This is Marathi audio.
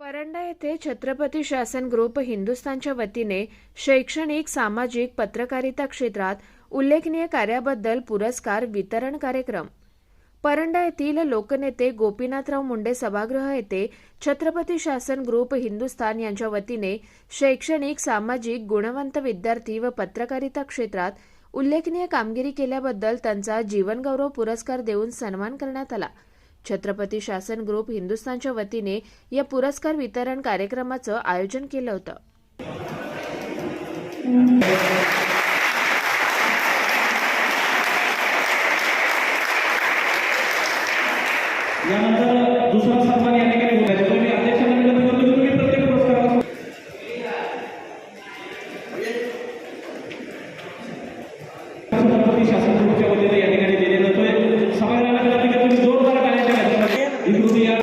परंडा येथे छत्रपती शासन ग्रुप हिंदुस्थानच्या वतीने शैक्षणिक सामाजिक पत्रकारिता क्षेत्रात उल्लेखनीय कार्याबद्दल पुरस्कार वितरण कार्यक्रम. परंडा येथील लोकनेते गोपीनाथराव मुंडे सभागृह येथे छत्रपती शासन ग्रुप हिंदुस्थान यांच्या वतीने शैक्षणिक सामाजिक गुणवंत विद्यार्थी व पत्रकारिता क्षेत्रात उल्लेखनीय कामगिरी केल्याबद्दल त्यांचा जीवनगौरव पुरस्कार देऊन सन्मान करण्यात आला. छत्रपती शासन ग्रुप हिंदुस्थानच्या वतीने या पुरस्कार वितरण कार्यक्रमाचं आयोजन केलं होतं. यानंतर दुसरा छत्रपती शासन ग्रुपच्या वतीने या ठिकाणी दिले जातोय. सभागृहाला विनंती करतो की जोरदार टाळ्यांच्या गजरामध्ये विकृती या.